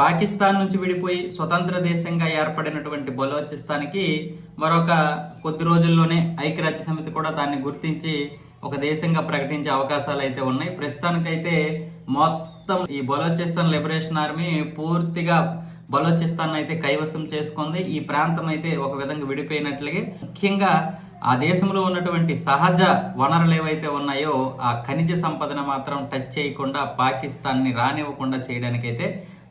పాకిస్తాన్ నుంచి విడిపోయి స్వతంత్ర దేశంగా ఏర్పడినటువంటి బలోచిస్తాన్కి మరొక కొద్ది రోజుల్లోనే ఐక్యరాజ్య సమితి కూడా దాన్ని గుర్తించి ఒక దేశంగా ప్రకటించే అవకాశాలు అయితే ఉన్నాయి. ప్రస్తుతానికైతే మొత్తం ఈ బలోచిస్తాన్ లిబరేషన్ ఆర్మీ పూర్తిగా బలోచిస్తాన్ అయితే కైవసం చేసుకుంది. ఈ ప్రాంతం అయితే ఒక విధంగా విడిపోయినట్లుగా ముఖ్యంగా ఆ దేశంలో ఉన్నటువంటి సహజ వనరులు ఏవైతే ఉన్నాయో ఆ ఖనిజ సంపదను మాత్రం టచ్ చేయకుండా పాకిస్తాన్ని రానివ్వకుండా చేయడానికైతే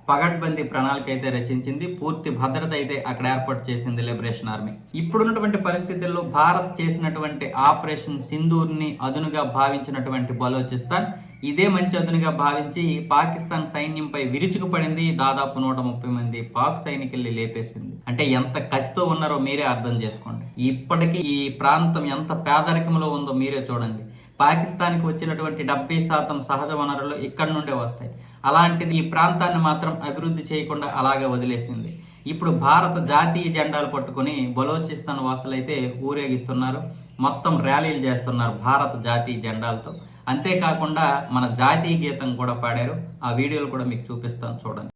పగడ్బందీ ప్రణాళిక అయితే రచించింది పూర్తి భద్రత అయితే అక్కడ ఏర్పాటు చేసింది లిబరేషన్ ఆర్మీ. ఇప్పుడున్నటువంటి పరిస్థితుల్లో భారత్ చేసినటువంటి ఆపరేషన్ సింధూర్ని అదునుగా భావించినటువంటి బలోచిస్తాన్ ఇదే మంచి అదునుగా భావించి పాకిస్తాన్ సైన్యంపై విరుచుకుపడింది దాదాపు నూట ముప్పై మంది పాక్ సైనికుల్ని లేపేసింది. అంటే ఎంత కసితో ఉన్నారో మీరే అర్థం చేసుకోండి. ఇప్పటికీ ఈ ప్రాంతం ఎంత పేదరికంలో ఉందో మీరే చూడండి. పాకిస్తాన్కి వచ్చినటువంటి డెబ్బై శాతం సహజ వనరులు ఇక్కడి నుండే వస్తాయి. అలాంటిది ఈ ప్రాంతాన్ని మాత్రం అభివృద్ధి చేయకుండా అలాగే వదిలేసింది. ఇప్పుడు భారత జాతీయ జెండాలు పట్టుకొని బలోచిస్తాన్ వాసులైతే ఊరేగిస్తున్నారు. మొత్తం ర్యాలీలు చేస్తున్నారు భారత జాతీయ జెండాలతో. అంతేకాకుండా మన జాతీయ గీతం కూడా పాడారు. ఆ వీడియోలు కూడా మీకు చూపిస్తాను చూడండి.